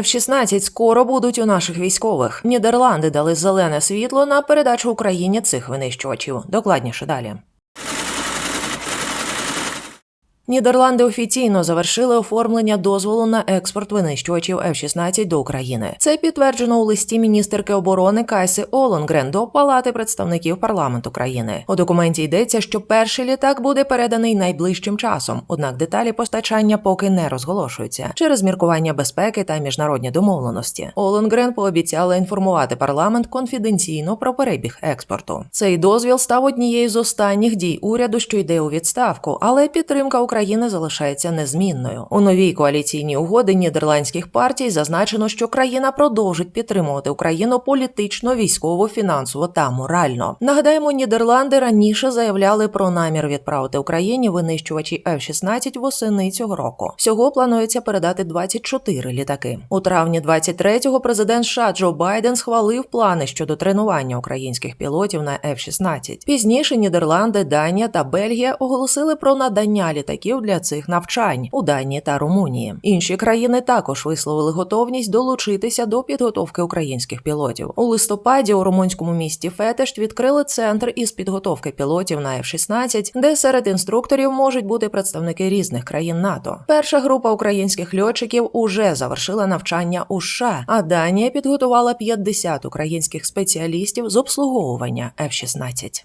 F-16 скоро будуть у наших військових. Нідерланди дали зелене світло на передачу Україні цих винищувачів. Докладніше далі. Нідерланди офіційно завершили оформлення дозволу на експорт винищувачів F-16 до України. Це підтверджено у листі міністерки оборони Кайси Олонгрен до Палати представників парламенту країни. У документі йдеться, що перший літак буде переданий найближчим часом, однак деталі постачання поки не розголошуються через міркування безпеки та міжнародні домовленості. Олонгрен пообіцяла інформувати парламент конфіденційно про перебіг експорту. Цей дозвіл став однією з останніх дій уряду, що йде у відставку, але підтримка України залишається незмінною. У новій коаліційній угоді нідерландських партій зазначено, що країна продовжить підтримувати Україну політично, військово, фінансово та морально. Нагадаємо, Нідерланди раніше заявляли про намір відправити Україні винищувачі F-16 восени цього року. Всього планується передати 24 літаки. У травні 23-го президент США Джо Байден схвалив плани щодо тренування українських пілотів на F-16. Пізніше Нідерланди, Данія та Бельгія оголосили про надання літаків для цих навчань у Данії та Румунії. Інші країни також висловили готовність долучитися до підготовки українських пілотів. У листопаді у румунському місті Фетешт відкрили центр із підготовки пілотів на F-16, де серед інструкторів можуть бути представники різних країн НАТО. Перша група українських льотчиків уже завершила навчання у США, а Данія підготувала 50 українських спеціалістів з обслуговування F-16.